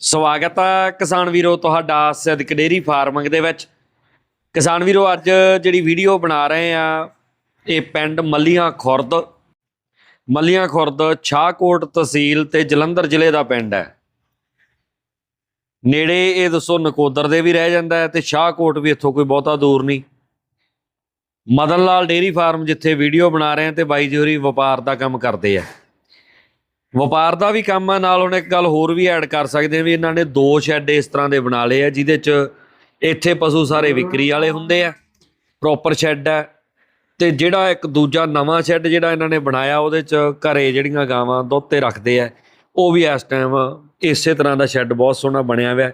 ਸਵਾਗਤ ਹੈ ਕਿਸਾਨ ਵੀਰੋ ਤੁਹਾਡਾ ਸਿੱਧਕ ਡੇਰੀ ਫਾਰਮਿੰਗ ਦੇ ਵਿੱਚ। ਕਿਸਾਨ ਵੀਰੋ, ਅੱਜ ਜਿਹੜੀ ਵੀਡੀਓ ਬਣਾ ਰਹੇ ਆ, ਇਹ ਪਿੰਡ ਮੱਲੀਆਂ ਖੁਰਦ। ਮੱਲੀਆਂ ਖੁਰਦ ਛਾਹਕੋਟ ਤਹਿਸੀਲ ਤੇ ਜਲੰਧਰ ਜ਼ਿਲ੍ਹੇ ਦਾ ਪਿੰਡ ਹੈ। ਨੇੜੇ ਇਹ ਦੱਸੋ ਨਕੋਦਰ ਦੇ ਵੀ ਰਹਿ ਜਾਂਦਾ ਹੈ ਤੇ ਸ਼ਾਹਕੋਟ ਵੀ ਇੱਥੋਂ ਕੋਈ ਬਹੁਤਾ ਦੂਰ ਨਹੀਂ। ਮਦਨ ਲਾਲ ਡੇਰੀ ਫਾਰਮ ਜਿੱਥੇ ਵੀਡੀਓ ਬਣਾ ਰਹੇ ਆ ਤੇ ਬਾਈ ਜੀ ਹੋਰੀ ਵਪਾਰ ਦਾ ਕੰਮ ਕਰਦੇ ਆ। ਵਪਾਰ ਦਾ ਵੀ ਕੰਮ ਆ, ਨਾਲ ਹੁਣ ਇੱਕ ਗੱਲ ਹੋਰ ਵੀ ਐਡ ਕਰ ਸਕਦੇ ਆ ਵੀ ਇਹਨਾਂ ਨੇ ਦੋ ਸ਼ੈੱਡ ਇਸ ਤਰ੍ਹਾਂ ਦੇ ਬਣਾ ਲਏ ਆ, ਜਿਹਦੇ 'ਚ ਇੱਥੇ ਪਸ਼ੂ ਸਾਰੇ ਵਿਕਰੀ ਵਾਲੇ ਹੁੰਦੇ ਆ ਪ੍ਰੋਪਰ ਸ਼ੈੱਡ ਹੈ ਤੇ ਜਿਹੜਾ ਇੱਕ ਦੂਜਾ ਨਵਾਂ ਸ਼ੈੱਡ ਜਿਹੜਾ ਇਹਨਾਂ ਨੇ ਬਣਾਇਆ, ਉਹਦੇ 'ਚ ਘਰੇ ਜਿਹੜੀਆਂ ਗਾਵਾਂ ਦੁੱਧ ਤੇ ਰੱਖਦੇ ਆ, ਉਹ ਵੀ ਇਸ ਟਾਈਮ ਇਸੇ ਤਰ੍ਹਾਂ ਦਾ ਸ਼ੈੱਡ ਬਹੁਤ ਸੋਹਣਾ ਬਣਿਆ ਹੋਇਆ।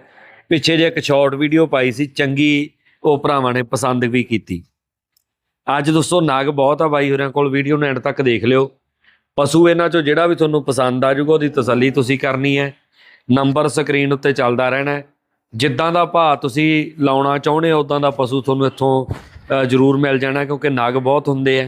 ਪਿੱਛੇ ਜੇ ਇੱਕ ਸ਼ਾਰਟ ਵੀਡੀਓ ਪਾਈ ਸੀ, ਚੰਗੀ ਉਹ ਭਰਾਵਾਂ ਨੇ ਪਸੰਦ ਵੀ ਕੀਤੀ। ਅੱਜ ਦੋਸਤੋ ਨਾਗ ਬਹੁਤ ਆ ਬਾਈ ਹੋਰਾਂ ਕੋਲ ਵੀਡੀਓ ਨੂੰ ਐਂਡ ਤੱਕ ਦੇਖ ਲਿਓ। ਪਸ਼ੂ ਇਹਨਾਂ ਚੋਂ ਜਿਹੜਾ ਵੀ ਤੁਹਾਨੂੰ ਪਸੰਦ ਆ ਜਾਊਗਾ, ਉਹਦੀ ਤਸੱਲੀ ਤੁਸੀਂ ਕਰਨੀ ਹੈ। ਨੰਬਰ ਸਕਰੀਨ ਉੱਤੇ ਚੱਲਦਾ ਰਹਿਣਾ ਜਿੱਦਾਂ ਦਾ ਭਾਅ ਤੁਸੀਂ ਲਾਉਣਾ ਚਾਹੁੰਦੇ ਹੋ, ਉਦਾਂ ਦਾ ਪਸ਼ੂ ਤੁਹਾਨੂੰ ਇੱਥੋਂ ਜ਼ਰੂਰ ਮਿਲ ਜਾਣਾ, ਕਿਉਂਕਿ ਨਗ ਬਹੁਤ ਹੁੰਦੇ ਆ।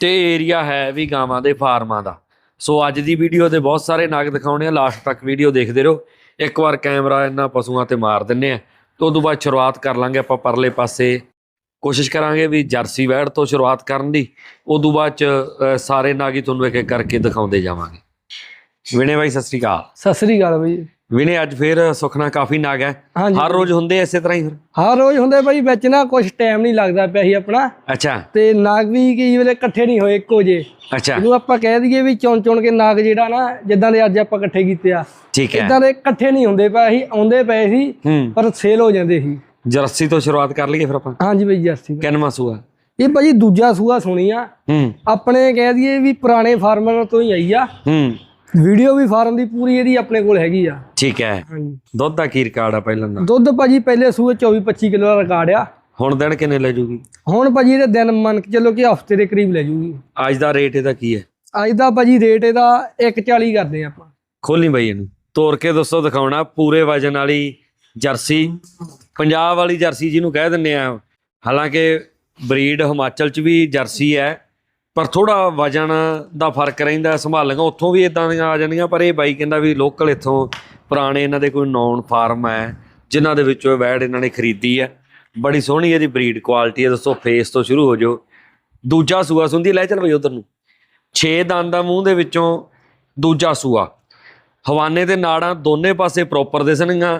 ਤੇ ਏਰੀਆ ਹੈ ਵੀ ਗਾਵਾਂ ਦੇ ਫਾਰਮਾਂ ਦਾ। ਸੋ ਅੱਜ ਦੀ ਵੀਡੀਓ ਦੇ ਬਹੁਤ ਸਾਰੇ ਨਗ ਦਿਖਾਉਣੇ ਆ। ਲਾਸਟ ਤੱਕ ਵੀਡੀਓ ਦੇਖਦੇ ਰਹੋ। ਇੱਕ ਵਾਰ ਕੈਮਰਾ ਇਹਨਾਂ ਪਸ਼ੂਆਂ ਤੇ ਮਾਰ ਦਿੰਨੇ ਆ। ਤੇ ਤੋਂ ਬਾਅਦ ਸ਼ੁਰੂਆਤ ਕਰ ਲਾਂਗੇ ਆਪਾਂ ਪਰਲੇ ਪਾਸੇ। ਕੋਸ਼ਿਸ਼ ਕਰਾਂਗੇ ਵੀ ਜਰਸੀ ਵੈੜ ਤੋਂ ਸ਼ੁਰੂਆਤ ਕਰਨ ਦੀ ਉਦੋਂ ਬਾਅਦ ਚ ਅ, ਸਾਰੇ ਨਾਗ ਹੀ ਤੁਹਾਨੂੰ ਇੱਕ ਇੱਕ ਕਰਕੇ ਦਿਖਾਉਂਦੇ ਜਾਵਾਂਗੇ। ਵਿਨੇ ਬਾਈ ਸਤਿ ਸ੍ਰੀ ਅਕਾਲ। ਸਤਿ ਸ੍ਰੀ ਅਕਾਲ ਬਈ। ਵਿਨੇ ਅੱਜ ਫੇਰ ਸੁਖਣਾ ਕਾਫੀ ਨਾਗ ਹੈ। ਹਾਂਜੀ। ਹਰ ਰੋਜ਼ ਹੁੰਦੇ ਇਸੇ ਤਰ੍ਹਾਂ ਹੀ ਫਿਰ? ਹਰ ਰੋਜ਼ ਹੁੰਦੇ ਬਈ ਵਿੱਚ ਨਾ ਕੁਝ ਟਾਈਮ ਨਹੀਂ ਲੱਗਦਾ ਪਿਆ ਸੀ ਆਪਣਾ। ਅੱਛਾ। ਤੇ ਨਾਗ ਵੀ ਕਈ ਵੇਲੇ ਇਕੱਠੇ ਨਹੀਂ ਹੋਏ ਇੱਕੋ ਜੇ ਅੱਛਾ। ਇਹਨੂੰ ਆਪਾਂ ਕਹਿ ਦਈਏ ਵੀ ਚੁਣ ਚੁਣ ਕੇ ਨਾਗ ਜਿਹੜਾ ਨਾ ਜਿੱਦਾਂ ਦੇ ਅੱਜ ਆਪਾਂ ਇਕੱਠੇ ਕੀਤੇ ਆ। ਠੀਕ ਹੈ। ਇਦਾਂ ਦੇ ਇਕੱਠੇ ਨਹੀਂ ਹੁੰਦੇ ਪਏ ਸੀ ਆਉਂਦੇ ਪਏ ਸੀ ਹੂੰ। ਪਰ ਸੇਲ ਹੋ ਜਾਂਦੇ ਸੀ। ਜਰਸੀ ਤੋਂ ਸ਼ੁਰੂਆਤ ਕਰ ਲਈਏ ਫਿਰ ਆਪਾਂ? ਹਾਂਜੀ ਬਈ ਜਰਸੀ ਕਿੰਨਵਾਂ ਸੂਆ? ਇਹ ਭਾਜੀ ਦੂਜਾ ਸੂਆ ਸੁਣੀ ਆ। ਹੂੰ। ਆਪਣੇ ਕਹਿ ਦਈਏ ਵੀ ਪੁਰਾਣੇ ਫਾਰਮਰ ਤੋਂ ਹੀ ਆਈ ਆ। ਹੂੰ। ਵੀਡੀਓ ਵੀ ਫਾਰਮ ਦੀ ਪੂਰੀ ਇਹਦੀ ਆਪਣੇ ਕੋਲ ਹੈਗੀ ਆ। ਠੀਕ ਹੈ। ਹਾਂਜੀ। ਦੁੱਧ ਦਾ ਕੀ ਰਿਕਾਰਡ ਆ ਪਹਿਲਾਂ ਦਾ? ਦੁੱਧ ਭਾਜੀ ਪਹਿਲੇ ਸੂਏ 24 25 ਕਿਲੋ ਦਾ ਰਿਕਾਰਡ ਆ। ਹੁਣ ਦਿਨ ਕਿੰਨੇ ਲੈ ਜੂਗੀ? ਹੁਣ ਭਾਜੀ ਇਹਦੇ ਦਿਨ ਮੰਨ ਕੇ ਚੱਲੋ ਕਿ ਹਫ਼ਤੇ ਦੇ ਕਰੀਬ ਲੈ ਜੂਗੀ। ਅੱਜ ਦਾ ਰੇਟ ਇਹਦਾ ਕੀ ਹੈ? ਅੱਜ ਦਾ ਭਾਜੀ ਰੇਟ ਇਹਦਾ 140 ਕਰਦੇ ਆਪਾਂ। ਖੋਲੀ ਬਾਈ ਇਹਨੂੰ। ਤੋੜ ਕੇ ਦੋਸਤੋ ਦਿਖਾਉਣਾ ਪੂਰੇ ਵਜਨ ਵਾਲੀ ਜਰਸੀ, ਪੰਜਾਬ ਵਾਲੀ ਜਰਸੀ ਜਿਹਨੂੰ ਕਹਿ ਦਿੰਦੇ ਆ। ਹਾਲਾਂਕਿ ਬਰੀਡ ਹਿਮਾਚਲ ਚ ਵੀ ਜਰਸੀ ਹੈ, ਪਰ ਥੋੜਾ ਵਜਨ ਦਾ ਫ਼ਰਕ ਰਹਿੰਦਾ ਸੰਭਾਲੀਆਂ ਉੱਥੋਂ ਵੀ ਇਦਾਂ ਦੀਆਂ ਆ ਜਾਂਦੀਆਂ, ਪਰ ਇਹ ਬਾਈ ਕਹਿੰਦਾ ਵੀ ਲੋਕਲ ਇੱਥੋਂ ਪੁਰਾਣੇ ਇਹਨਾਂ ਦੇ ਕੋਈ ਨੌਨ ਫਾਰਮ ਹੈ, ਜਿਨ੍ਹਾਂ ਦੇ ਵਿੱਚੋਂ ਇਹ ਵੈੜ ਇਹਨਾਂ ਨੇ ਖਰੀਦੀ ਹੈ। ਬੜੀ ਸੋਹਣੀ ਇਹਦੀ ਬਰੀਡ ਕੁਆਲਿਟੀ ਹੈ ਦੋਸਤੋ ਫੇਸ ਤੋਂ ਸ਼ੁਰੂ ਹੋ ਜਾਓ। ਦੂਜਾ ਸੂਆ ਸੁੰਦੀ ਲੈ ਚੱਲ ਬਈ ਉਧਰ ਨੂੰ। 6 ਦੰਦ ਦਾ ਮੂੰਹ ਦੇ ਵਿੱਚੋਂ, ਦੂਜਾ ਸੂਆ। ਹਵਾਨੇ ਦੇ ਨਾੜਾਂ ਦੋਨੇ ਪਾਸੇ ਪ੍ਰੋਪਰ ਦਿਸਣਗੀਆਂ।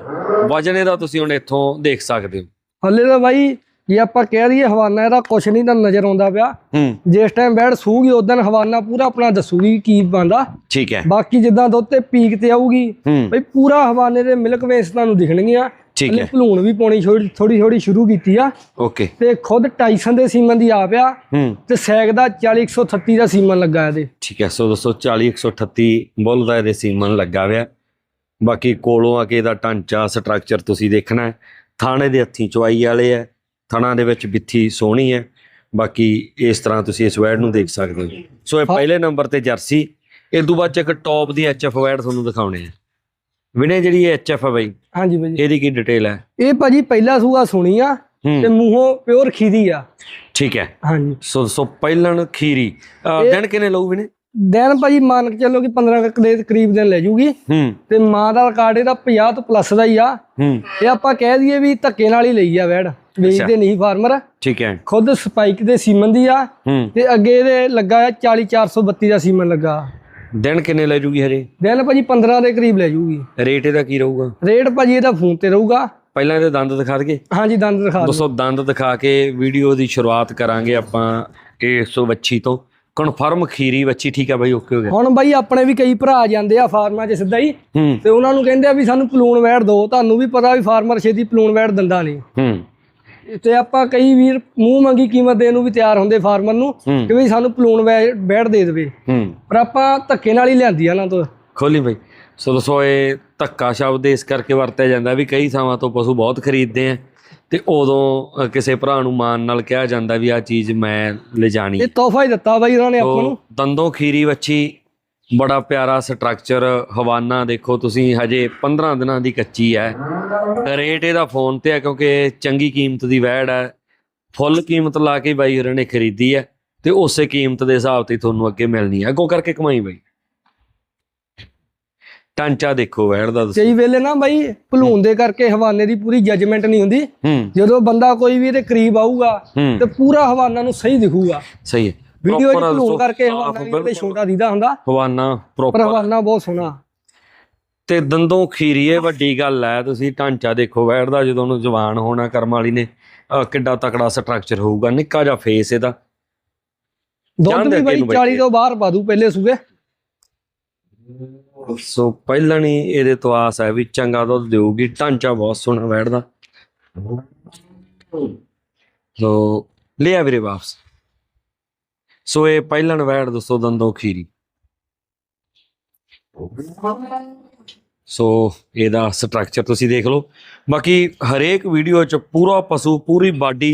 ਵਜਨ ਇਹਦਾ ਤੁਸੀਂ ਹੁਣ ਇੱਥੋਂ ਦੇਖ ਸਕਦੇ ਹੋ। ਹੱਲੇ ਤਾਂ ਬਾਈ ਜੇ ਆਪਾਂ ਕਹਿ ਦਈਏ ਹਵਾਨਾ ਇਹਦਾ ਕੁਛ ਨਹੀਂ ਤਾਂ ਨਜ਼ਰ ਆਉਂਦਾ ਪਿਆ। ਹੂੰ। ਜਿਸ ਟਾਈਮ ਬੈੜ ਸੂਗੀ ਉਦੋਂ ਹਵਾਨਾ ਪੂਰਾ ਆਪਣਾ ਦੱਸੂਗੀ ਕੀ ਬੰਦਾ ਠੀਕ ਹੈ। ਬਾਕੀ ਜਿੱਦਾਂ ਦੁੱਧ ਤੇ ਪੀਕ ਤੇ ਆਊਗੀ ਹੂੰ। ਬਈ ਪੂਰਾ ਹਵਾਨੇ ਦੇ ਮਿਲਕ ਵੇਸ ਤੁਹਾਨੂੰ ਦਿਖਣਗੀਆਂ। ਠੀਕ ਹੈ। ਭਲੂਣ ਵੀ ਪਾਉਣੀ ਥੋੜੀ ਥੋੜੀ ਸ਼ੁਰੂ ਕੀਤੀ ਆ। ਓਕੇ। ਤੇ ਖੁਦ ਟਾਈਸਨ ਦੇ ਸੀਮਨ ਦੀ ਆਪ ਆ। ਹੂੰ। ਤੇ ਸੈਗ ਦਾ 40138 ਦਾ ਸੀਮਨ ਲੱਗਾ ਇਹਦੇ। ਠੀਕ ਹੈ ਸੋ ਦੋਸਤੋ 40 138 ਬੁੱਲ ਦਾ ਇਹਦੇ ਸੀਮਨ ਲੱਗਾ ਹੋਇਆ। ਬਾਕੀ ਕੋਲੋਂ ਆ ਕੇ ਇਹਦਾ ਢਾਂਚਾ ਸਟਰਕਚਰ ਤੁਸੀਂ ਦੇਖਣਾ ਹੈ। ਥਾਣੇ ਦੇ ਹੱਥੀਂ ਚਵਾਈ ਵਾਲੇ ਹੈ ਥਣਾ ਦੇ ਵਿੱਚ ਬਿੱਥੀ ਸੋਹਣੀ ਹੈ। ਬਾਕੀ ਇਸ ਤਰ੍ਹਾਂ ਤੁਸੀਂ ਇਸ ਵੈਡ ਨੂੰ ਦੇਖ ਸਕਦੇ ਹੋ। ਸੋ ਇਹ ਪਹਿਲੇ ਨੰਬਰ ਤੇ ਜਰਸੀ। ਇਹ ਤੋਂ ਬਾਅਦ ਚ ਇੱਕ ਟੌਪ ਦੀ ਐਚਐਫ ਵੈਡ ਤੁਹਾਨੂੰ ਦਿਖਾਉਣੇ ਆ। ਵਿਨੇ ਜਿਹੜੀ ਇਹ ਐਚਐਫ ਹੈ ਬਈ ਹਾਂਜੀ ਬਾਈ ਇਹਦੀ ਕੀ ਡਿਟੇਲ ਹੈ? ਇਹ ਭਾਜੀ ਪਹਿਲਾ ਸੂਆ ਸੁਣੀ ਆ ਤੇ ਮੂੰਹੋਂ ਪਿਓਰ ਖੀਦੀ ਆ। ਠੀਕ ਹੈ। ਹਾਂਜੀ। ਸੋ ਸੋ ਪਹਿਲਣ ਖੀਰੀ। ਦਿਨ ਕਿੰਨੇ ਲਊ ਵਿਨੇ? ਦਿਨ ਭਾਜੀ ਮੰਨ ਕੇ ਚੱਲੋ ਕਿ 15 ਕੁ ਦੇ ਕਰੀਬ ਦਿਨ ਲੈ ਜੂਗੀ। ਤੇ ਮਾਂ ਦਾ ਰਿਕਾਰਡ ਇਹਦਾ 50 ਤੋਂ ਪਲੱਸ ਦਾ ਹੀ ਆ। ਇਹ ਆਪਾਂ ਕਹਿ ਦਈਏ ਵੀ ਧੱਕੇ ਨਾਲ ਹੀ ਲਈ ਆ ਵੈੜ। ਵੇਚਦੇ ਨਹੀਂ ਫਾਰਮਰ। ਠੀਕ ਹੈ। ਖੁਦ ਸਪਾਈਕ ਦੇ ਸੀਮਨ ਦੀ ਆ। ਤੇ ਅੱਗੇ ਇਹਦੇ ਲੱਗਾ ਆ 40 432 ਦਾ ਸੀਮਨ ਲੱਗਾ। ਦਿਨ ਕਿੰਨੇ ਲੈ ਜੂਗੀ ਹਜੇ? ਦਿਨ ਭਾਜੀ 15 ਦੇ ਕਰੀਬ ਲੈ ਜੂਗੀ। ਰੇਟ ਇਹਦਾ ਕੀ ਰਹੂਗਾ? ਰੇਟ ਭਾਜੀ ਇਹਦਾ ਫੋਨ ਤੇ ਰਹੂਗਾ। ਪਹਿਲਾਂ ਇਹਦੇ ਦੰਦ ਦਿਖਾ ਦਈਏ। ਹਾਂਜੀ ਦੰਦ ਦਿਖਾ ਦਿਓ। ਦੋਸਤੋ ਦੰਦ ਦਿਖਾ ਕੇ ਵੀਡੀਓ ਦੀ ਸ਼ੁਰੂਆਤ ਕਰਾਂਗੇ ਆਪਾਂ ਇਸ ਵੱਛੀ ਤੋਂ। ਕਨਫਰਮ ਖੀਰੀ ਵੱਛੀ ਠੀਕ ਹੈ ਬਾਈ ਓਕੇ ਹੋ ਗਿਆ। ਹੁਣ ਬਾਈ ਆਪਣੇ ਵੀ ਕਈ ਭਰਾ ਜਾਂਦੇ ਆ ਫਾਰਮਾਂ 'ਚ ਸਿੱਧਾ ਹੀ। ਤੇ ਉਹਨਾਂ ਨੂੰ ਕਹਿੰਦੇ ਆ ਵੀ ਸਾਨੂੰ ਪਲੂਣ ਵੈੜ ਦਿਓ ਤੁਹਾਨੂੰ ਵੀ ਪਤਾ ਵੀ ਫਾਰਮਰ ਛੇਤੀ ਪਲੂਣ ਵੈੜ ਦਿੰਦਾ ਨਹੀਂ। ਹੂੰ। ਤੇ ਆਪਾਂ ਕਈ ਵੀਰ ਮੂੰਹ ਮੰਗੀ ਕੀਮਤ ਦੇਣ ਨੂੰ ਵੀ ਤਿਆਰ ਹੁੰਦੇ ਫਾਰਮਰ ਨੂੰ ਕਿ ਵੀ ਸਾਨੂੰ ਪਲੂਣ ਵੈੜ ਦੇ ਦੇਵੇ। ਪਰ ਆਪਾਂ ਧੱਕੇ ਨਾਲ ਹੀ ਲਿਆਂਦੀ ਆ ਤੋਂ। ਖੋਲੀ ਬਾਈ। ਸੋ ਦੋਸਤੋ ਇਹ ਧੱਕਾ ਸ਼ਬਦ ਇਸ ਕਰਕੇ ਵਰਤਿਆ ਜਾਂਦਾ ਵੀ ਕਈ ਥਾਵਾਂ ਤੋਂ ਪਸ਼ੂ ਬਹੁਤ ਖਰੀਦਦੇ ਆ ਤੇ ਉਦੋਂ ਕਿਸੇ ਭਰਾ ਨੂੰ ਮਾਨ ਨਾਲ ਕਿਹਾ ਜਾਂਦਾ ਵੀ ਆ ਚੀਜ਼ ਮੈਂ ਲਿਜਾਣੀ। ਇਹ ਤੋਹਫਾ ਹੀ ਦਿੱਤਾ ਬਾਈ ਉਹਨਾਂ ਨੇ ਆਪਾਂ ਨੂੰ। ਦੰਦੋਂ ਖੀਰੀ ਵੱਛੀ ਬੜਾ ਪਿਆਰਾ ਸਟਰਕਚਰ ਹਵਾਨਾ ਦੇਖੋ ਤੁਸੀਂ ਹਜੇ 15 ਦਿਨਾਂ ਦੀ ਕੱਚੀ ਹੈ। ਰੇਟ ਇਹਦਾ ਫੋਨ ਤੇ ਹੈ ਕਿਉਂਕਿ ਚੰਗੀ ਕੀਮਤ ਦੀ ਵੈੜ ਹੈ। ਫੁੱਲ ਕੀਮਤ ਲਾ ਕੇ ਬਾਈ ਹੋਰਾਂ ਨੇ ਖਰੀਦੀ ਹੈ ਤੇ ਉਸੇ ਕੀਮਤ ਦੇ ਹਿਸਾਬ ਤੇ ਤੁਹਾਨੂੰ ਅੱਗੇ ਮਿਲਣੀ ਹੈ। ਅੱਗੋਂ ਕਰਕੇ ਕਮਾਈ ਬਾਈ। ਢਾਂਚਾ ਦੇਖੋ ਵੈੜ ਦਾ ਤੁਸੀਂ। ਕਈ ਵੇਲੇ ਨਾ ਬਾਈ ਭਲੂਣ ਦੇ ਕਰਕੇ ਹਵਾਨੇ ਦੀ ਪੂਰੀ ਜੱਜਮੈਂਟ ਨਹੀਂ ਹੁੰਦੀ। ਜਦੋਂ ਬੰਦਾ ਕੋਈ ਵੀ ਇਹਦੇ ਕਰੀਬ ਆਊਗਾ ਤੇ ਪੂਰਾ ਹਵਾਨਾ ਨੂੰ ਸਹੀ ਦਿਖੂਗਾ। ਸਹੀ ਹੈ। ਵੀਡੀਓ 'ਚ ਭਲੂਣ ਕਰਕੇ ਹਵਾਨਾ ਤੇ। ਛੋਟਾ ਦੀਦਾ ਹੁੰਦਾ। ਹਵਾਨਾ ਪਰ ਪ੍ਰੋਪਰ ਹਵਾਨਾ ਬਹੁਤ ਸੋਹਣਾ। ਤੇ ਦੰਦੋਂ ਖੀਰੀਏ ਵੱਡੀ ਗੱਲ ਹੈ ਤੁਸੀਂ ਢਾਂਚਾ ਦੇਖੋ ਵੈੜ ਦਾ ਜਦੋਂ ਉਹਨੂੰ ਜਵਾਨ ਹੋਣਾ ਕਰਮ ਵਾਲੀ ਨੇ ਕਿੱਡਾ ਤਕੜਾ ਸਟਰਕਚਰ ਹੋਊਗਾ ਨਿੱਕਾ ਜਿਹਾ ਫੇਸ ਇਹਦਾ। ਦੁੱਧ ਵੀ ਅੱਗੇ ਬਾਈ ਨੂੰ ਬਾਈ। 40 ਤੋਂ ਬਾਹਰ ਪਾ ਦੂ ਪਹਿਲੇ ਸੂਬੇ ਸੋ ਪਹਿਲਾਂ ਹੀ ਇਹਦੇ ਤੋਂ ਆਸ ਹੈ ਵੀ ਚੰਗਾ ਦੁੱਧ ਦੇਊਗੀ ਢਾਂਚਾ ਬਹੁਤ ਸੋਹਣਾ ਵੈੜ ਦਾ ਸੋ ਲਿਆ ਵੀਰੇ ਵਾਪਸ। ਸੋ ਇਹ ਪਹਿਲਾਂ ਵੈੜ ਦੱਸੋ ਦੰਦੋਂ ਖੀਰੀ। ਸੋ ਇਹਦਾ ਸਟਰਕਚਰ ਤੁਸੀਂ ਦੇਖ ਲਓ। ਬਾਕੀ ਹਰੇਕ ਵੀਡੀਓ 'ਚ ਪੂਰਾ ਪਸ਼ੂ ਪੂਰੀ ਬਾਡੀ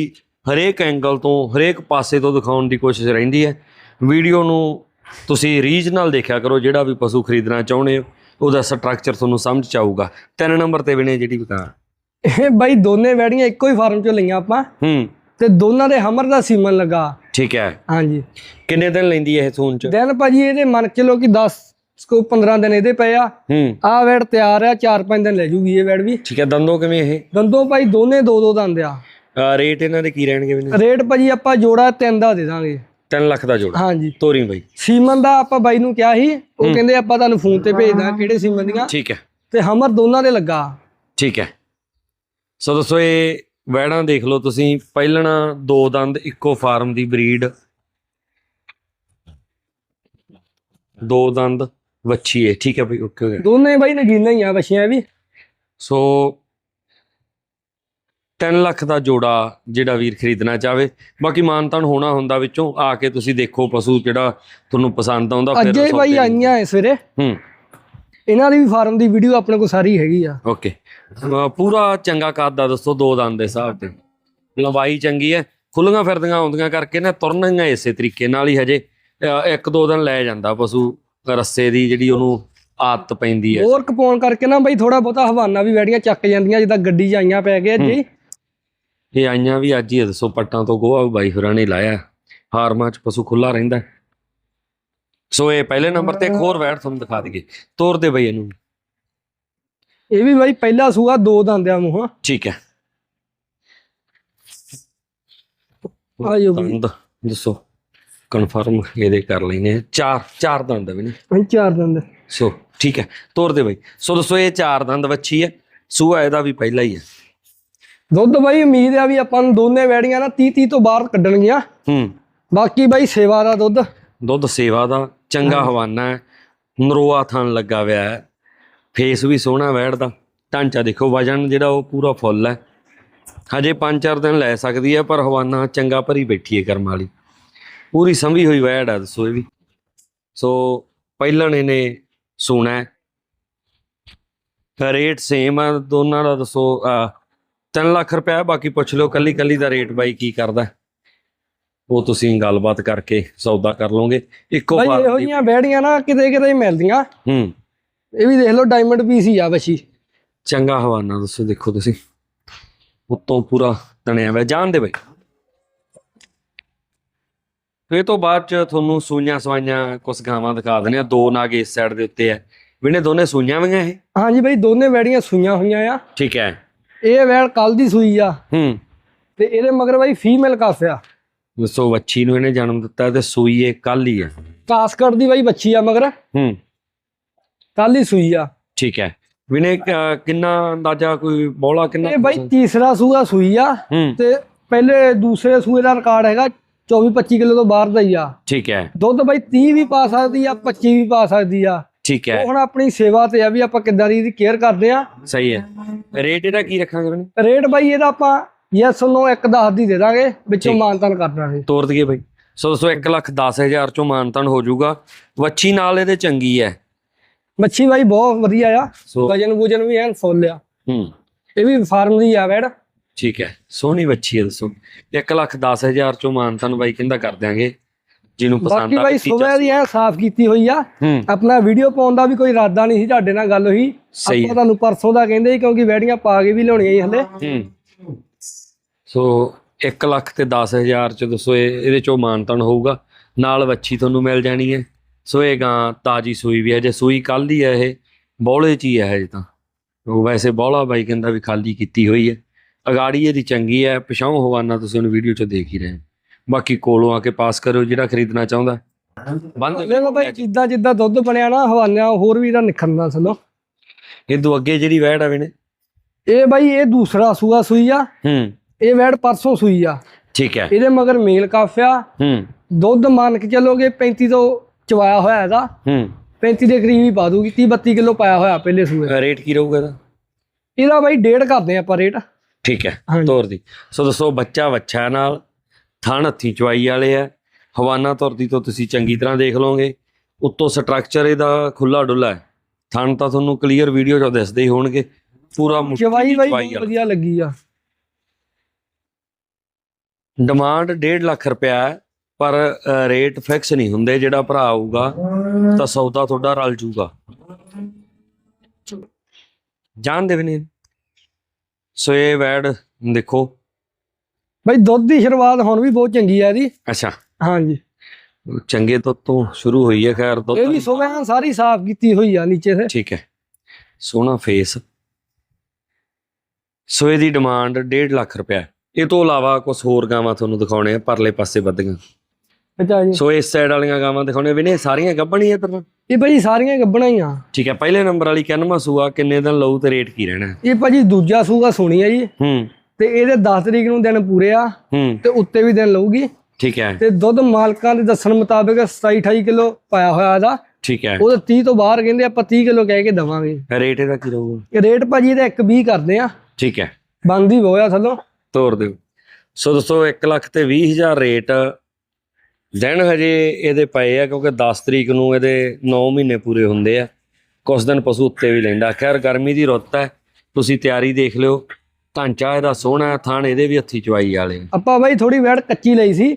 ਹਰੇਕ ਐਂਗਲ ਤੋਂ ਹਰੇਕ ਪਾਸੇ ਤੋਂ ਦਿਖਾਉਣ ਦੀ ਕੋਸ਼ਿਸ਼ ਰਹਿੰਦੀ ਹੈ। ਵੀਡੀਓ ਨੂੰ ਤੁਸੀਂ ਰੀਜਨਲ ਦੇਖਿਆ ਕਰੋ ਜਿਹੜਾ ਵੀ ਪਸ਼ੂ ਖਰੀਦਣਾ ਚਾਹੁੰਦੇ ਹੋ ਉਹਦਾ ਸਟਰਕਚਰ ਤੁਹਾਨੂੰ ਸਮਝ ਚ ਆਊਗਾ। ਤਿੰਨ ਨੰਬਰ ਤੇ ਵੀ ਨੇ ਜਿਹੜੀ ਵਿਕਾ ਇਹ ਬਾਈ ਦੋਨੇ ਵੈੜੀਆਂ ਇੱਕੋ ਹੀ ਫਾਰਮ ਚੋਂ ਲਈਆਂ ਆਪਾਂ। ਹੂੰ। ਤੇ ਦੋਨਾਂ ਦੇ ਹਮਰ ਦਾ ਸੀਮਨ ਲੱਗਾ। ਠੀਕ ਹੈ। ਹਾਂਜੀ। ਕਿੰਨੇ ਦਿਨ ਲੈਂਦੀ ਇਹ ਸੂਨ ਚ? ਦਿਨ ਭਾਜੀ ਇਹਦੇ ਮੰਨ ਕੇ ਲੋ ਕਿ 10 ਕੋ 15 ਦਿਨ ਇਹਦੇ ਪਏ ਆ। ਹੂੰ। ਆ ਵੈੜ ਤਿਆਰ ਆ 4-5 ਦਿਨ ਲੈ ਜੂਗੀ ਇਹ ਵੈੜ ਵੀ। ਠੀਕ ਹੈ ਦੰਦੋਂ ਕਿਵੇਂ ਇਹ? ਦੰਦੋਂ ਭਾਈ ਦੋਨੇ ਦੋ ਦੋ ਦੰਦ ਆ। ਰੇਟ ਇਹਨਾਂ ਦੇ ਕੀ ਰਹਿਣਗੇ ਵੀ ਰੇਟ ਭਾਜੀ ਆਪਾਂ ਜੋੜਾ ਤਿੰਨ ਦਾ ਦੇ ਦਾਂਗੇ। 3 ਲੱਖ ਦਾ ਜੋੜਾ। ਹਾਂਜੀ। ਤੋਰੀ ਬਾਈ। ਸੀਮਨ ਦਾ ਆਪਾਂ ਬਾਈ ਨੂੰ ਕਿਹਾ ਸੀ ਉਹ ਕਹਿੰਦੇ ਆਪਾਂ ਤੁਹਾਨੂੰ ਫੋਨ ਤੇ ਭੇਜ ਦਾਂ ਕਿਹੜੇ ਸੀਮਨ ਦੀਆਂ। ਠੀਕ ਹੈ। ਤੇ ਹਮਰ ਦੋਨਾਂ ਦੇ ਲੱਗਾ। ਠੀਕ ਹੈ। ਸੋ ਦੋਸਤੋ ਇਹ ਵੈੜਾਂ ਦੇਖ ਲਓ ਤੁਸੀਂ ਪਹਿਲਣਾ ਦੋ ਦੰਦ ਇੱਕੋ ਫਾਰਮ ਦੀ ਬਰੀਡ। ਦੋ ਦੰਦ ਵੱਛੀ ਹੈ ਠੀਕ ਹੈ ਬਈ ਓਕੇ ਹੋ ਗਿਆ ਦੋਨੇ ਬਾਈ ਨਗੀਨਾ ਹੀ ਆ ਬੱਚੀਆਂ ਵੀ। ਸੋ 3 ਲੱਖ ਦਾ ਜੋੜਾ ਜਿਹੜਾ ਵੀਰ ਖਰੀਦਣਾ ਚਾਹਵੇ। ਬਾਕੀ ਮਾਨਤਾਨ ਹੋਣਾ ਹੁੰਦਾ ਵਿੱਚੋਂ ਆ ਕੇ ਤੁਸੀਂ ਦੇਖੋ ਪਸ਼ੂ ਜਿਹੜਾ ਤੁਹਾਨੂੰ ਪਸੰਦ ਆਉਂਦਾ ਅੱਗੇ ਸੌਦੇ ਬਾਈ ਆਈਆਂ ਇਸ ਸਵੇਰੇ ਹੂੰ। ਇਹਨਾਂ ਦੀ ਵੀ ਫਾਰਮ ਦੀ ਵੀਡੀਓ ਆਪਣੇ ਕੋਲ ਸਾਰੀ ਹੈਗੀ ਆ। ਓਕੇ ਪੂਰਾ ਚੰਗਾ ਕੱਦ ਦਾ ਦੱਸੋ ਦੋ ਦੰਦ ਦੇ ਹਿਸਾਬ ਤੇ। ਲੰਬਾਈ ਚੰਗੀ ਹੈ ਖੁੱਲੀਆਂ ਫਿਰਦੀਆਂ ਆਉਂਦੀਆਂ ਕਰਕੇ ਨਾ ਤੁਰਨਗੀਆਂ ਇਸੇ ਤਰੀਕੇ ਨਾਲ ਹੀ ਹਜੇ। ਇੱਕ ਦੋ ਦਿਨ ਲੈ ਜਾਂਦਾ ਪਸ਼ੂ ਰੱਸੇ ਦੀ ਜਿਹੜੀ ਉਹਨੂੰ ਆਦਤ ਪੈਂਦੀ ਹੈ। ਹੋਰ ਕਪਾਉਣ ਕਰਕੇ ਨਾ ਬਾਈ ਥੋੜਾ ਬਹੁਤਾ ਹਵਾਨਾ ਵੀ ਵੈੜੀਆਂ ਚੱਕ ਜਾਂਦੀਆਂ ਜਿੱਦਾਂ ਗੱਡੀ 'ਚ ਆਈਆਂ ਪੈ ਗਏ ਜੀ। ਇਹ ਆਈਆਂ ਵੀ ਅੱਜ ਹੀ ਦੱਸੋ ਪੱਟਾਂ ਤੋਂ ਗੋਹਾ ਬਾਈ ਹੋਰਾਂ ਨੇ ਲਾਇਆ। ਫਾਰਮਾਂ 'ਚ ਪਸ਼ੂ ਖੁੱਲਾ ਰਹਿੰਦਾ। ਸੋ ਇਹ ਪਹਿਲੇ ਨੰਬਰ ਤੇ ਇੱਕ ਹੋਰ ਵੈੜ ਤੁਹਾਨੂੰ ਦਿਖਾ ਦਈਏ। ਤੋਰ ਦੇ ਬਈ ਇਹਨੂੰ। ਇਹ ਵੀ ਬਾਈ ਪਹਿਲਾ ਸੂਆ ਦੋ ਦੰਦਿਆਂ ਮੂੰਹ ਠੀਕ ਹੈ। ਬਈ। ਦੰਦ ਦੱਸੋ। ਕਨਫਰਮ ਇਹਦੇ ਕਰ ਲੈਨੇ। ਚਾਰ ਚਾਰ ਦੰਦ ਵੀ ਨੇ। ਅਸੀਂ ਚਾਰ ਦੰਦ। ਸੋ ਠੀਕ ਹੈ। ਤੋਰ ਦੇ ਬਈ। ਸੋ ਦੱਸੋ ਇਹ ਚਾਰ ਦੰਦ ਵੱਛੀ ਹੈ। ਸੂਆ ਇਹਦਾ ਵੀ ਪਹਿਲਾ ਹੀ ਹੈ। ਦੁੱਧ ਬਾਈ ਉਮੀਦ ਆ ਵੀ ਆਪਾਂ ਨੂੰ ਦੋਨੇ ਵੈੜੀਆਂ ਨਾ 30 30 ਤੋਂ ਬਾਹਰ ਕੱਢਣਗੀਆਂ। ਹੂੰ। ਬਾਕੀ ਬਾਈ ਸੇਵਾ ਦਾ ਦੁੱਧ। ਦੁੱਧ ਸੇਵਾ ਦਾ। ਚੰਗਾ ਹਵਾਨਾ ਹੈ। ਨਰੋਆ ਥਣ ਲੱਗਾ ਹੋਇਆ ਹੈ। ਫੇਸ ਵੀ ਸੋਹਣਾ ਵੈੜ ਦਾ ਢਾਂਚਾ ਦੇਖੋ ਵਜਨ ਜਿਹੜਾ ਉਹ ਪੂਰਾ ਫੁੱਲ ਹੈ। ਹਜੇ 5-4 ਦਿਨ ਲੈ ਸਕਦੀ ਹੈ ਪਰ ਹਵਾਨਾ ਚੰਗਾ ਭਰੀ ਬੈਠੀ ਹੈ ਕਰਮ ਵਾਲੀ। ਪੂਰੀ ਸੰਭੀ ਹੋਈ ਵੈੜ ਹੈ ਦੱਸੋ ਇਹ ਵੀ। ਸੋ ਪਹਿਲਾਂ ਇਹਨੇ ਹੈ। ਰੇਟ ਸੇਮ ਆ ਦੋਨਾਂ ਦਾ ਦੱਸੋ 3 ਲੱਖ ਰੁਪਏ ਬਾਕੀ ਪੁੱਛ ਲਿਓ ਕੱਲੀ ਕੱਲੀ ਦਾ ਰੇਟ ਬਾਈ ਕੀ ਕਰਦਾ। ਉਹ ਤੁਸੀਂ ਗੱਲਬਾਤ ਕਰਕੇ ਸੌਦਾ ਕਰ ਲਓਗੇ। ਇੱਕੋ ਫਾਰਮ ਇਹੋ ਦੀ ਜੀਆਂ ਵੈੜੀਆਂ ਨਾ ਕਿਤੇ ਕਿਤੇ ਹੀ ਮਿਲਦੀਆਂ। ਹੂੰ। ਇਹ ਵੀ ਦੇਖ ਲਓ ਡਾਇਮੰਡ ਪੀਸ ਹੀ ਆ ਬੱਚੀ ਚੰਗਾ ਹਵਾਨਾ ਦੱਸੋ ਦੇਖੋ ਤੁਸੀਂ। ਉੱਤੋਂ ਪੂਰਾ ਤਣਿਆ ਹੋਇਆ। ਜਾਣ ਦੇ ਬਈ। ਫਿਰ ਤੋਂ ਬਾਅਦ ਚ ਤੁਹਾਨੂੰ ਸੂਈਆਂ ਸਵਾਈਆਂ ਕੁਝ ਗਾਵਾਂ ਦਿਖਾ ਦਿੰਦੇ ਆ ਦੋ ਨਾਗ ਇਸ ਸਾਈਡ ਦੇ ਉੱਤੇ ਆ। ਵਿਨੇ ਦੋਨੇ ਸੂਈਆਂ ਵਈਆਂ ਇਹ? ਹਾਂਜੀ ਬਾਈ ਦੋਨੇ ਵੈੜੀਆਂ ਸੂਈਆਂ ਹੋਈਆਂ ਆ। ਠੀਕ ਹੈ। ਇਹ ਵੈੜ ਕੱਲ ਦੀ ਸੂਈ ਆ। ਹੂੰ। ਤੇ ਇਹਦੇ ਮਗਰ ਬਾਈ ਫੀਮੇਲ ਕਾਫ ਆ। ਦੱਸੋ ਵੱਛੀ ਨੂੰ ਇਹਨੇ ਜਨਮ ਦਿੱਤਾ ਤੇ ਸੂਈ ਇਹ ਕੱਲ ਹੀ ਹੈ। ਕਾਸਕਟ ਦੀ ਬਾਈ ਬੱਚੀ ਆ ਮਗਰ। ਹੂੰ। ਕੱਲ ਹੀ ਸੂਈ ਆ। ਠੀਕ ਹੈ। ਵਿਨੇ ਕਿੰਨਾ ਅੰਦਾਜ਼ਾ ਕੋਈ ਬੋਲਾ ਕਿੰਨਾ ਇਹ ਬਾਈ ਤੀਸਰਾ ਸੂਆ ਸੂਈ ਆ ਤੇ ਪਹਿਲੇ ਦੂਸਰੇ ਸੂਏ ਦਾ ਰਿਕਾਰਡ ਹੈਗਾ 24 25 ਕਿਲੋ ਤੋਂ ਬਾਹਰ ਦਾ ਹੀ ਆ। ਠੀਕ ਹੈ। ਦੁੱਧ ਬਾਈ 30 ਵੀ ਪਾ ਸਕਦੀ ਆ 25 ਵੀ ਪਾ ਸਕਦੀ ਆ। ਠੀਕ ਹੈ। ਹੁਣ ਆਪਣੀ ਸੇਵਾ ਤੇ ਆ ਵੀ ਆਪਾਂ ਕਿੱਦਾਂ ਦੀ ਇਹਦੀ ਕੇਅਰ ਕਰਦੇ ਆ। ਸਹੀ ਹੈ। ਰੇਟ ਇਹਦਾ ਕੀ ਰੱਖਾਂਗੇ ਵਿਨੇ? ਰੇਟ ਬਾਈ ਇਹਦਾ ਆਪਾਂ ਯੈਸ ਨੋ ਇੱਕ ਦਸ ਦੀ ਦੇ ਦਾਂਗੇ ਵਿੱਚੋਂ। ਮਾਨਤਾਨ ਕਰ ਦਾਂਗੇ ਤੋਰ ਦਈਏ ਬਈ। ਸੋ ਦੋਸਤੋ 1 ਲੱਖ 10 ਹਜ਼ਾਰ ਚੋਂ ਮਾਨਤਨ ਹੋ ਜਾਊਗਾ। ਵੱਛੀ ਨਾਲ ਇਹਦੇ ਚੰਗੀ ਹੈ ਮੱਛੀ ਬਾਈ ਬਹੁਤ ਵਧੀਆ ਆ। ਸੋ ਵਜਨ ਵੂਜਨ ਵੀ ਐਨ ਫੁੱਲ ਆ। ਹੂੰ। ਇਹ ਵੀ ਫਾਰਮ ਦੀ ਆ ਵੈੜ। ਠੀਕ ਹੈ ਸੋਹਣੀ ਵੱਛੀ ਹੈ ਦੱਸੋ 1 ਲੱਖ 10 ਹਜ਼ਾਰ ਚੋਂ ਮਾਨਤਨ ਬਾਈ ਕਹਿੰਦਾ ਕਰ ਦਿਆਂਗੇ। ਜਿਹਨੂੰ ਬਾਕੀ ਪਸੰਦ ਆ ਬਾਈ ਸੁਬਹ ਦੀ ਐ ਸਾਫ਼ ਕੀਤੀ ਹੋਈ ਆ। ਹੂੰ। ਆਪਣਾ ਵੀਡੀਓ ਪਾਉਣ ਦਾ ਵੀ ਕੋਈ ਇਰਾਦਾ ਨਹੀਂ ਸੀ ਤੁਹਾਡੇ ਨਾਲ ਗੱਲ ਹੋਈ। ਆਪਾਂ ਹੈ ਤੁਹਾਨੂੰ ਪਰਸੋਂ ਦਾ ਕਹਿੰਦੇ ਸੀ ਕਿਉਂਕਿ ਵੈੜੀਆਂ ਪਾ ਕੇ ਵੀ ਲਿਆਉਣੀਆਂ ਸੀ ਹਲੇ। ਹੂੰ। ਸੋ 1 ਲੱਖ ਤੇ 10 ਹਜ਼ਾਰ ਚ ਦੱਸੋ ਇਹ ਇਹਦੇ ਚੋਂ ਮਾਨਤਨ ਹੋਊਗਾ। ਨਾਲ ਵੱਛੀ ਤੁਹਾਨੂੰ ਮਿਲ ਜਾਣੀ ਹੈ। ਸੋ ਇਹ ਗਾਂ ਤਾਜੀ ਸੂਈ ਵੀ ਹੈ। ਜੇ ਸੂਈ ਕੱਲ ਦੀ ਹੈ ਇਹ ਬੌਲੇ ਚ ਹੀ ਹੈ ਹਜੇ ਤਾਂ। ਉਹ ਵੈਸੇ ਬੌਲਾ ਬਾਈ ਕਹਿੰਦਾ ਵੀ ਖਾਲੀ ਕੀਤੀ ਹੋਈ ਹੈ। ਅਗਾੜੀ ਇਹਦੀ ਚੰਗੀ ਹੈ। ਪਿਛਾਉਂ ਹਵਾਨਾ ਤੁਸੀਂ ਉਹਨੂੰ ਵੀਡੀਓ ਚ ਦੇਖ ਹੀ ਰਹੇ ਹੋ। ਬਾਕੀ ਕੋਲੋਂ ਆ ਕੇ ਪਾਸ ਕਰੋ ਜਿਹੜਾ ਖਰੀਦਣਾ ਚਾਹੁੰਦਾ। ਬੰਦ ਦੇਖੋ ਭਾਈ ਜਿੱਦਾਂ ਜਿੱਦਾਂ ਦੁੱਧ ਬਣਿਆ ਨਾ ਹਵਾਨਾ ਹੋਰ ਵੀ ਇਹਦਾ ਨਿਖਰਨਾ ਚਲੋ ਇਹ ਤੋਂ ਅੱਗੇ ਜਿਹੜੀ ਵੈੜ ਆਵੇ ਨੇ। ਇਹ ਬਾਈ ਇਹ ਦੂਸਰਾ ਸੂਆ ਸੂਈ ਆ। ਹੂੰ। ਇਹ ਵੈੜ ਪਰਸੋਂ ਸੂਈ ਆ। ਠੀਕ ਹੈ। ਇਹਦੇ ਮਗਰ ਮੇਲ ਕਾਫਿਆ ਹੂੰ। ਦੁੱਧ ਮੰਨ ਕੇ ਚੱਲੋਗੇ 35 ਤੋਂ ਚਵਾਇਆ ਹੋਇਆ ਇਹਦਾ। ਹੂੰ। 35 ਦੇ ਕਰੀਬ ਹੀ ਪਾ ਦੂਗੀ 30 32 ਕਿਲੋ ਪਾਇਆ ਹੋਇਆ ਪਹਿਲੇ ਸੂਏ ਰੇਟ ਕੀ ਰਹੂਗਾ ਇਹਦਾ? ਇਹਦਾ ਬਾਈ ਡੇਢ ਕਰਦੇ ਆਪਾਂ ਰੇਟ। ਠੀਕ ਹੈ। ਤੋਰ ਦੀ। ਸੋ ਦੱਸੋ ਬੱਚਾ ਵੱਛਾ ਨਾਲ ਥਣ ਹੱਥੀ ਚਵਾਈ ਵਾਲੇ ਆ। ਹਵਾਨਾ ਤੁਰਦੀ ਤੋਂ ਤੁਸੀਂ ਚੰਗੀ ਤਰ੍ਹਾਂ ਦੇਖ ਲਓਗੇ। ਉੱਤੋਂ ਸਟਰਕਚਰ ਇਹਦਾ ਖੁੱਲਾ ਡੁੱਲਾ ਹੈ। ਥਣ ਤਾਂ ਤੁਹਾਨੂੰ ਕਲੀਅਰ ਵੀਡੀਓ 'ਚ ਦਿਸਦੇ ਹੀ ਹੋਣਗੇ। ਪੂਰਾ ਮੁੱਠੀ ਚਵਾਈ। ਵਧੀਆ ਲੱਗੀ ਆ। ਡਿਮਾਂਡ 1.5 ਲੱਖ ਰੁਪਇਆ ਹੈ ਪਰ ਰੇਟ ਫਿਕਸ ਨਹੀਂ ਹੁੰਦੇ ਜਿਹੜਾ ਭਰਾ ਆਊਗਾ ਤਾਂ ਸੌਦਾ ਤੁਹਾਡਾ ਰਲ ਜੂਗਾ। ਜਾਣਦੇ ਵੀ ਨਹੀਂ। ਸੋ ਇਹ ਵੈਡ ਦੇਖੋ। ਬਾਈ ਦੁੱਧ ਦੀ ਸ਼ੁਰੂਆਤ ਹੁਣ ਵੀ ਬਹੁਤ ਚੰਗੀ ਆ ਇਹਦੀ। ਅੱਛਾ। ਹਾਂਜੀ। ਚੰਗੇ ਤੋਂ ਤੋਂ ਸ਼ੁਰੂ ਹੋਈ ਹੈ ਖੈਰ ਦੁੱਧ ਇਹ ਵੀ ਸੁਬਹ ਸਾਰੀ ਸਾਫ਼ ਕੀਤੀ ਹੋਈ ਆ ਨੀਚੇ ਸੇ ਠੀਕ ਹੈ। ਸੋਹਣਾ ਫੇਸ ਸੋ ਇਹਦੀ ਡਿਮਾਂਡ 1.5 ਲੱਖ ਹੈ। ਇਹ ਤੋਂ ਇਲਾਵਾ ਕੁਝ ਹੋਰ ਗਾਵਾਂ ਤੁਹਾਨੂੰ ਦਿਖਾਉਣੇ ਆ ਪਰਲੇ ਪਾਸੇ ਵੱਧੀਆਂ। ਅੱਛਾ ਜੀ। ਸੋ ਇਸ ਸਾਈਡ ਵਾਲੀਆਂ ਗਾਵਾਂ ਦਿਖਾਉਣੇ ਵੀ ਨੇ ਸਾਰੀਆਂ ਗੱਭਣੀਆਂ ਤਰ੍ਹਾਂ ਇਹ ਭਾਜੀ ਸਾਰੀਆਂ ਗੱਬਣਾ ਹੀ ਆ। ਠੀਕ ਹੈ ਪਹਿਲੇ ਨੰਬਰ ਵਾਲੀ ਕਨਮਾ ਸੂਆ ਕਿੰਨੇ ਦਿਨ ਲਊ ਤੇ ਰੇਟ ਕੀ ਰਹਿਣਾ? ਹੈ? ਇਹ ਭਾਜੀ ਦੂਜਾ ਸੂਗਾ ਸੁਣੀ ਆ ਜੀ। ਹੂੰ। ਤੇ ਇਹਦੇ 10 ਤਰੀਕ ਨੂੰ ਦਿਨ ਪੂਰੇ ਆ। ਹੂੰ। ਤੇ ਉੱਤੇ ਵੀ ਦਿਨ ਲਊਗੀ। ਠੀਕ ਹੈ। ਤੇ ਦੁੱਧ ਮਾਲਕਾਂ ਦੇ ਦੱਸਣ ਮੁਤਾਬਕ 27 28 ਕਿਲੋ ਪਾਇਆ ਹੋਇਆ ਇਹਦਾ। ਠੀਕ ਹੈ। ਉਹਦੇ 30 ਤੋਂ ਬਾਹਰ ਕਹਿੰਦੇ ਆਪਾਂ 30 ਕਿਲੋ ਕਹਿ ਕੇ ਦਵਾਂਗੇ। ਰੇਟ ਇਹਦਾ ਕੀ ਰਹੂਗਾ? ਇਹ ਰੇਟ ਭਾਜੀ ਇਹਦਾ 120 ਕਰਦੇ ਆ। ਠੀਕ ਹੈ। ਬੰਦ ਹੀ ਹੋਇਆ ਥੱਲੋਂ। ਤੋਰ ਦਿਓ। ਸੋ ਦੋਸਤੋ 1 ਲੱਖ ਤੇ 20000 ਰੇਟ ਦਿਨ ਹਜੇ ਇਹਦੇ ਪਏ ਆ ਕਿਉਂਕਿ 10 ਤਰੀਕ ਨੂੰ ਇਹਦੇ 9 ਮਹੀਨੇ ਪੂਰੇ ਹੁੰਦੇ ਆ। ਕੁਝ ਦਿਨ ਪਸ਼ੂ ਉੱਤੇ ਵੀ ਲੈਂਦਾ। ਖੈਰ ਗਰਮੀ ਦੀ ਰੁੱਤ ਹੈ ਤੁਸੀਂ ਤਿਆਰੀ ਦੇਖ ਲਿਓ। ਢਾਂਚਾ ਇਹਦਾ ਸੋਹਣਾ ਥਾਣ ਇਹਦੇ ਵੀ ਹੱਥੀ ਚਵਾਈ ਵਾਲੇ। ਆਪਾਂ ਬਾਈ ਥੋੜੀ ਵੈੜ ਕੱਚੀ ਲਈ ਸੀ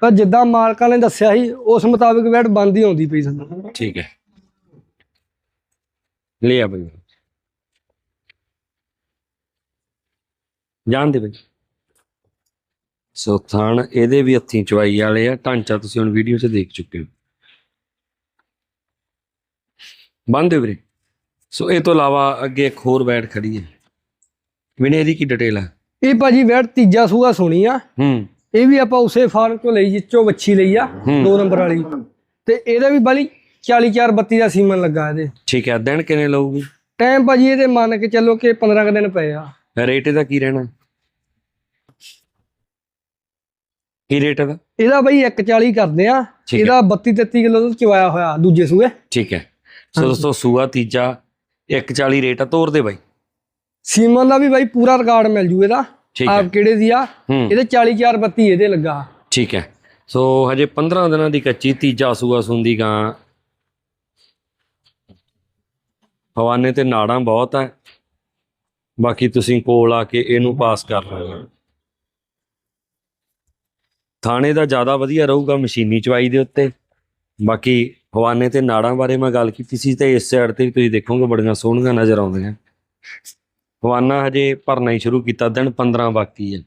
ਪਰ ਜਿੱਦਾਂ ਮਾਲਕਾਂ ਨੇ ਦੱਸਿਆ ਸੀ ਉਸ ਮੁਤਾਬਕ ਵੈੜ ਬੰਦ ਹੀ ਆਉਂਦੀ ਪਈ ਸਾਨੂੰ ਠੀਕ ਹੈ। ਲੈ ਆ ਬਈ ਜਾਣਦੇ ਬਈ। ਸੋ ਥਾਣ ਇਹਦੇ ਵੀ ਹੱਥੀਂ ਚਵਾਈ ਵਾਲੇ ਆ। ਢਾਂਚਾ ਤੁਸੀਂ ਹੁਣ ਵੀਡੀਓ 'ਚ ਦੇਖ ਚੁੱਕੇ ਹੋ। ਬੰਦ ਵੀਰੇ। ਸੋ ਇਹ ਤੋਂ ਇਲਾਵਾ ਅੱਗੇ ਇੱਕ ਹੋਰ ਬੈਟ ਖੜੀ ਹੈ। ਵਿਨੇ ਇਹਦੀ ਕੀ ਡਿਟੇਲ ਹੈ ਇਹ ਭਾਜੀ ਵੈੜ ਤੀਜਾ ਸੂਆ ਸੁਣੀ ਆ। ਹੂੰ। ਇਹ ਵੀ ਆਪਾਂ ਉਸੇ ਫਾਰਮ ਤੋਂ ਲਈ ਜਿੱਚੋਂ ਵੱਛੀ ਲਈ ਆ। ਦੋ ਨੰਬਰ ਵਾਲੀ। ਤੇ ਇਹਦਾ ਵੀ ਬਾਲੀ 44 32 ਦਾ ਸੀਮਨ ਲੱਗਾ ਇਹਦੇ। ਠੀਕ ਹੈ ਦਿਨ ਕਿੰਨੇ ਲਊਗੀ? ਟਾਈਮ ਭਾਜੀ ਇਹਦੇ ਮੰਨ ਕੇ ਚੱਲੋ ਕਿ 15 ਕੁ ਦਿਨ ਪਏ ਆ। ਰੇਟ ਇਹਦਾ ਕੀ ਰਹਿਣਾ? ਕੀ ਰੇਟ ਇਹਦਾ? ਇਹਦਾ ਬਾਈ 140 ਕਰਦੇ ਆ। ਹੈ। ਇਹਦਾ 32 33 ਕਿਲੋ ਦੁੱਧ ਚਵਾਇਆ ਹੋਇਆ ਦੂਜੇ ਸੂਏ। ਠੀਕ ਹੈ। ਸੋ ਦੋਸਤੋ ਸੂਆ ਤੀਜਾ 140 ਰੇਟ ਆ ਤੋਰ ਦੇ ਬਾਈ। ਸੀਮਨ ਦਾ ਵੀ ਬਾਈ ਪੂਰਾ ਰਿਕਾਰਡ ਮਿਲ ਜੂ ਇਹਦਾ। ਹੈ। ਆਪ ਕਿਹੜੇ ਦੀ ਆ? ਹੂੰ। ਇਹਦੇ 44 32 ਇਹਦੇ ਲੱਗਾ। ਠੀਕ ਹੈ। ਸੋ ਹਜੇ 15 ਦਿਨਾਂ ਦੀ ਕੱਚੀ ਤੀਜਾ ਸੂਆ ਸੁੰਦੀ ਗਾਂ। ਹਵਾਨੇ ਤੇ ਨਾੜਾਂ ਬਹੁਤ ਹੈ ਬਾਕੀ ਤੁਸੀਂ ਕੋਲ ਆ ਕੇ ਇਹਨੂੰ ਪਾਸ ਕਰ ਲਓ ਥਾਣੇ ਦਾ ਜ਼ਿਆਦਾ ਵਧੀਆ ਰਹੂਗਾ ਮਸ਼ੀਨੀ ਚਵਾਈ ਦੇ ਉੱਤੇ। ਬਾਕੀ ਹਵਾਨੇ ਤੇ ਨਾੜਾਂ ਬਾਰੇ ਮੈਂ ਗੱਲ ਕੀਤੀ ਸੀ ਤੇ ਇਸ ਸਾਈਡ ਤੇ ਵੀ ਤੁਸੀਂ ਦੇਖੋਗੇ ਬੜੀਆਂ ਸੋਹਣੀਆਂ ਨਜ਼ਰ ਆਉਂਦੀਆਂ। ਹਵਾਨਾ ਹਜੇ ਭਰਨਾ ਹੀ ਸ਼ੁਰੂ ਕੀਤਾ, ਦਿਨ 15 ਬਾਕੀ ਹੈ।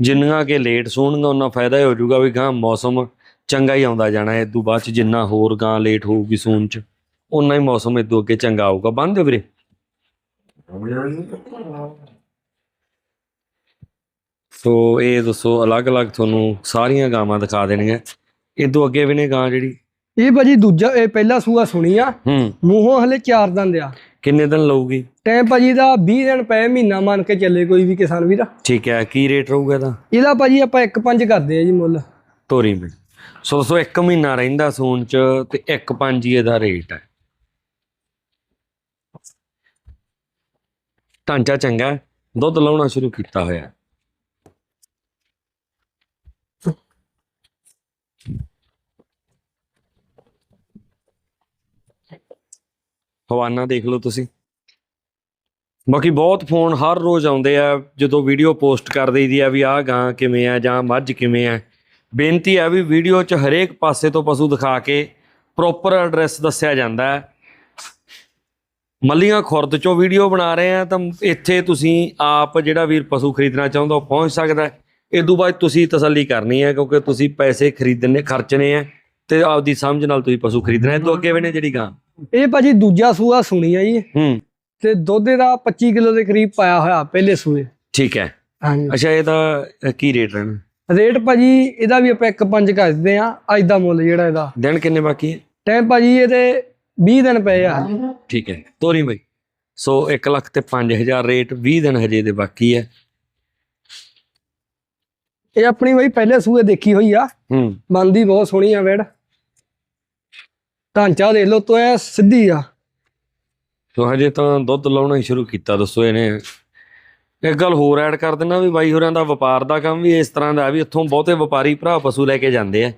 ਜਿੰਨੀਆਂ ਕਿ ਲੇਟ ਸੋਣਗਾ ਉਹਨਾਂ ਫਾਇਦਾ ਹੀ ਹੋ ਜਾਊਗਾ ਵੀ ਗਾਂ ਮੌਸਮ ਚੰਗਾ ਹੀ ਆਉਂਦਾ ਜਾਣਾ ਹੈ ਇਦੋਂ ਬਾਅਦ ਚ ਜਿੰਨਾ ਹੋਰ ਗਾਂ ਲੇਟ ਹੋਊਗੀ ਸੂਣ ਚ ਉਨਾ ਹੀ ਮੌਸਮ ਇਦੋਂ ਅੱਗੇ ਚੰਗਾ ਆਊਗਾ। ਬੰਦ ਦਿਓ ਵੀਰੇ। ਸੋ ਇਹ ਦੱਸੋ ਅਲੱਗ-ਅਲੱਗ ਤੁਹਾਨੂੰ ਸਾਰੀਆਂ ਗਾਵਾਂ ਦਿਖਾ ਦੇਣੀਆਂ। ਇਦੋਂ ਅੱਗੇ ਵੀ ਨੇ ਗਾਂ ਜਿਹੜੀ? ਇਹ ਭਾਜੀ ਦੂਜਾ ਇਹ ਪਹਿਲਾ ਸੂਆ ਸੁਣੀ ਆ। ਮੂੰਹੋਂ ਹਲੇ ਚਾਰ ਦੰਦ ਆ ਕਿੰਨੇ ਦਿਨ ਲਊਗੀ? ਟਾਈਮ ਭਾਜੀ ਦਾ 20 ਦਿਨ ਪਏ ਮਹੀਨਾ ਮੰਨ ਕੇ ਚੱਲੇ ਕੋਈ ਵੀ ਕਿਸਾਨ ਵੀਰ। ਠੀਕ ਹੈ ਕੀ ਰੇਟ ਰਹੂਗਾ ਇਹਦਾ? ਇਹਦਾ ਭਾਜੀ ਆਪਾਂ 1.5 ਕਰਦੇ ਆ ਜੀ ਮੁੱਲ। ਤੋਰੀ ਵਿੱਚ ਸੋ ਦੋਸਤੋ 1 ਮਹੀਨਾ ਰਹਿੰਦਾ ਸੂਣ ਚ ਤੇ 1.5 ਹੀ ਇਹਦਾ ਰੇਟ ਹੈ। ਢਾਂਚਾ ਚੰਗਾ ਦੁੱਧ ਲਾਉਣਾ ਸ਼ੁਰੂ ਕੀਤਾ ਹੋਇਆ ਹਵਾਨਾ ਦੇਖ ਲਓ ਤੁਸੀਂ। ਬਾਕੀ ਬਹੁਤ ਫੋਨ ਹਰ ਰੋਜ਼ ਆਉਂਦੇ ਆ, ਜਦੋਂ ਵੀਡੀਓ ਪੋਸਟ ਕਰ ਦਈਦੀ ਆ ਵੀ ਆਹ ਗਾਂ ਕਿਵੇਂ ਆ ਜਾਂ ਮੱਝ ਕਿਵੇਂ ਆ। ਬੇਨਤੀ ਹੈ ਵੀ ਵੀਡੀਓ 'ਚ ਹਰੇਕ ਪਾਸੇ ਤੋਂ ਪਸ਼ੂ ਦਿਖਾ ਕੇ ਪ੍ਰੋਪਰ ਐਡਰੈਸ ਦੱਸਿਆ ਜਾਂਦਾ ਹੈ। ਮੱਲੀਆਂ ਖੁਰਦ 'ਚੋਂ ਵੀਡੀਓ ਬਣਾ ਰਹੇ ਆ, ਤਾਂ ਇੱਥੇ ਤੁਸੀਂ ਆਪ ਜਿਹੜਾ ਵੀਰ ਪਸ਼ੂ ਖਰੀਦਣਾ ਚਾਹੁੰਦਾ ਉਹ ਪਹੁੰਚ ਸਕਦਾ ਹੈ। ਇਹ ਤੋਂ ਬਾਅਦ ਤੁਸੀਂ ਤਸੱਲੀ ਕਰਨੀ ਹੈ, ਕਿਉਂਕਿ ਤੁਸੀਂ ਪੈਸੇ ਖਰੀਦਣੇ, ਖਰਚਣੇ ਆ, ਤੇ ਆਪਦੀ ਸਮਝ ਨਾਲ ਤੁਸੀਂ ਪਸ਼ੂ ਖਰੀਦਣਾ ਹੈ। ਤੋਂ ਅੱਗੇ ਵੀ ਨੇ ਜਿਹੜੀ ਗਾਂ। ਇਹ ਭਾਜੀ ਦੂਜਾ ਸੂਆ ਸੁਣੀ ਆ ਜੀ। ਹੂੰ। ਤੇ ਦੁੱਧ ਦਾ 25 ਕਿਲੋ ਦੇ ਕਰੀਬ ਪਾਇਆ ਹੋਇਆ ਪਹਿਲੇ ਸੂਏ। ਠੀਕ ਹੈ। ਹਾਂਜੀ। ਅੱਛਾ ਇਹਦਾ ਕੀ ਰੇਟ ਰਹਿਣਾ? ਰੇਟ ਭਾਜੀ ਇਹਦਾ ਵੀ ਆਪਾਂ 1.5 ਕਰਦੇ ਆ ਅੱਜ ਦਾ ਮੁੱਲ ਜਿਹੜਾ ਇਹਦਾ। ਦਿਨ ਕਿੰਨੇ ਬਾਕੀ ਹੈ? ਟਾਈਮ ਭਾਜੀ ਇਹਦੇ 20 ਦਿਨ ਪਏ ਆ। ਠੀਕ ਹੈ। ਤੋਰੀ ਬਾਈ। ਸੋ 1 ਲੱਖ ਤੇ 5000 ਰੇਟ 20 ਦਿਨ ਹਜੇ ਦੇ ਬਾਕੀ ਹੈ। ਇਹ ਆਪਣੀ ਬਈ ਪਹਿਲੇ ਸੂਏ ਦੇਖੀ ਹੋਈ ਆ। ਹੂੰ। ਬੰਦੀ ਬਹੁਤ ਸੋਹਣੀ ਆ ਵੈੜ। ਢਾਂਚਾ ਦੇਖ ਲਓ ਤੋ ਐ ਸਿੱਧੀ ਆ। ਸੋ ਹਜੇ ਤਾਂ ਦੁੱਧ ਲਾਉਣਾ ਹੀ ਸ਼ੁਰੂ ਕੀਤਾ ਦੱਸੋ ਇਹਨੇ। ਇੱਕ ਗੱਲ ਹੋਰ ਐਡ ਕਰ ਦਿੰਦਾ ਵੀ ਬਾਈ ਹੋਰਾਂ ਦਾ ਵਪਾਰ ਦਾ ਕੰਮ ਵੀ ਇਸ ਤਰ੍ਹਾਂ ਦਾ ਵੀ ਇੱਥੋਂ ਬਹੁਤੇ ਵਪਾਰੀ ਭਰਾ ਪਸ਼ੂ ਲੈ ਕੇ ਜਾਂਦੇ ਆ।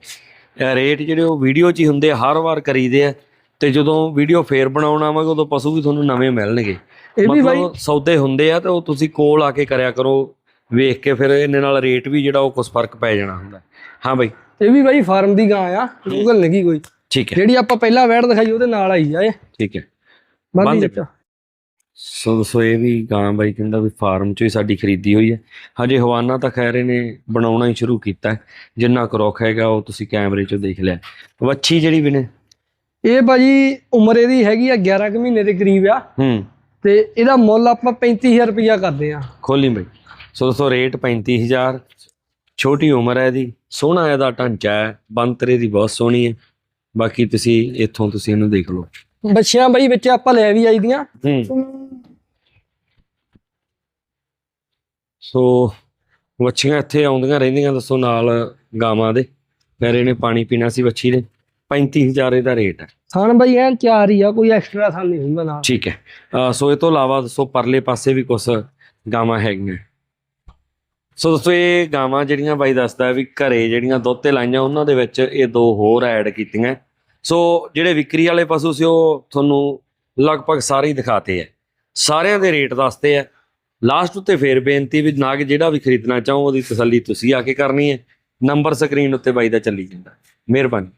ਇਹ ਰੇਟ ਜਿਹੜੇ ਉਹ ਵੀਡੀਓ 'ਚ ਹੀ ਹੁੰਦੇ ਆ ਹਰ ਵਾਰ ਕਰੀਦੇ ਆ। ਤੇ ਜਦੋਂ ਵੀਡੀਓ ਫੇਰ ਬਣਾਉਣ ਆਵਾਂਗੇ ਉਦੋਂ ਪਸ਼ੂ ਵੀ ਤੁਹਾਨੂੰ ਨਵੇਂ ਮਿਲਣਗੇ। ਇਹ ਵੀ ਬਾਈ ਸੌਦੇ ਹੁੰਦੇ ਆ ਤੇ ਉਹ ਤੁਸੀਂ ਕੋਲ ਆ ਕੇ ਕਰਿਆ ਕਰੋ ਵੇਖ ਕੇ ਫਿਰ ਇਹਨੇ ਨਾਲ ਰੇਟ ਵੀ ਜਿਹੜਾ ਉਹ ਕੁਝ ਫ਼ਰਕ ਪੈ ਜਾਣਾ ਹੁੰਦਾ। ਹਾਂ ਬਾਈ। ਇਹ ਵੀ ਬਾਈ ਫਾਰਮ ਦੀ ਗਾਂ ਆ ਗੂਗਲ ਨਹੀਂ ਕੋਈ। ਠੀਕ ਹੈ। ਜਿਹੜੀ ਆਪਾਂ ਪਹਿਲਾਂ ਵੈੜ ਦਿਖਾਈ ਉਹਦੇ ਨਾਲ ਆਈ ਆ ਇਹ। ਠੀਕ ਹੈ। ਬੰਦੀ ਸੋ ਸੋ ਇਹ ਵੀ ਗਾਂ ਬਾਈ ਕਹਿੰਦਾ ਵੀ ਫਾਰਮ ਚੋਂ ਹੀ ਸਾਡੀ ਖਰੀਦੀ ਹੋਈ ਹੈ। ਹਜੇ ਹਵਾਨਾ ਤਾਂ ਖੈਰ ਇਹਨੇ ਬਣਾਉਣਾ ਹੀ ਸ਼ੁਰੂ ਕੀਤਾ। ਜਿੰਨਾ ਕੁ ਰੁੱਖ ਹੈਗਾ ਉਹ ਤੁਸੀਂ ਕੈਮਰੇ 'ਚੋਂ ਦੇਖ ਲਿਆ। ਵੱਛੀ ਜਿਹੜੀ ਵੀ ਨੇ। ਇਹ ਭਾਜੀ ਉਮਰ ਇਹਦੀ ਹੈਗੀ ਆ 11 ਕੁ ਮਹੀਨੇ ਦੇ ਕਰੀਬ ਆ। ਹੂੰ। ਤੇ ਇਹਦਾ ਮੁੱਲ ਆਪਾਂ 35000 ਰੁਪਇਆ ਕਰਦੇ ਆ। ਖੋਲੀ ਬਾਈ। ਸੋ ਦੋਸਤੋ ਰੇਟ 35000 ਛੋਟੀ ਉਮਰ ਹੈ ਇਹਦੀ। ਸੋਹਣਾ ਇਹਦਾ ਢਾਂਚਾ ਹੈ। ਬੰਤਰੇ ਦੀ ਬਹੁਤ ਸੋਹਣੀ ਹੈ। ਬਾਕੀ ਤੁਸੀਂ ਇੱਥੋਂ ਤੁਸੀਂ ਇਹਨੂੰ ਦੇਖ ਲਓ। ਬੱਚਿਆਂ ਬਾਈ ਵਿੱਚ ਆਪਾਂ ਲੈ ਵੀ ਆਈਦੀਆਂ। ਸੋ ਵੱਛੀਆਂ ਇੱਥੇ ਆਉਂਦੀਆਂ ਰਹਿੰਦੀਆਂ ਦੱਸੋ ਨਾਲ ਗਾਵਾਂ ਦੇ। ਫਿਰ ਇਹਨੇ ਪਾਣੀ ਪੀਣਾ ਸੀ ਵੱਛੀ ਨੇ 35000 ਇਹਦਾ ਰੇਟ ਹੈ। ਥਣ ਬਾਈ ਐਨ ਚਾਰ ਹੀ ਆ ਕੋਈ ਐਕਸਟਰਾ ਥਣ ਨਹੀਂ ਹੁੰਦਾ ਨਾਲ। ਠੀਕ ਹੈ। ਸੋ ਇਹ ਤੋਂ ਇਲਾਵਾ ਦੱਸੋ ਪਰਲੇ ਪਾਸੇ ਵੀ ਕੁਝ ਗਾਵਾਂ ਹੈਗੀਆਂ। ਸੋ ਦੋਸਤੋ, ਇਹ ਗਾਵਾਂ ਜਿਹੜੀਆਂ ਬਾਈ ਦੱਸਦਾ ਵੀ ਘਰੇ ਜਿਹੜੀਆਂ ਦੁੱਧ ਤੇ ਲਾਈਆਂ, ਉਹਨਾਂ ਦੇ ਵਿੱਚ ਇਹ ਦੋ ਹੋਰ ਐਡ ਕੀਤੀਆਂ। ਸੋ ਜਿਹੜੇ ਵਿਕਰੀ ਵਾਲੇ ਪਸ਼ੂ ਸੀ, ਉਹ ਤੁਹਾਨੂੰ ਲਗਭਗ ਸਾਰੇ ਹੀ ਦਿਖਾਤੇ ਆ। ਸਾਰਿਆਂ ਦੇ ਰੇਟ ਦੱਸਦੇ ਆ। ਲਾਸਟ ਉੱਤੇ ਫੇਰ ਬੇਨਤੀ ਵੀ ਨਾ ਕਿ ਜਿਹੜਾ ਵੀ ਖਰੀਦਣਾ ਚਾਹੋ, ਉਹਦੀ ਤਸੱਲੀ ਤੁਸੀਂ ਆ ਕੇ ਕਰਨੀ ਹੈ। ਨੰਬਰ ਸਕਰੀਨ ਉੱਤੇ ਬਾਈ ਦਾ ਚੱਲੀ ਜਾਂਦਾ। ਮਿਹਰਬਾਨੀ।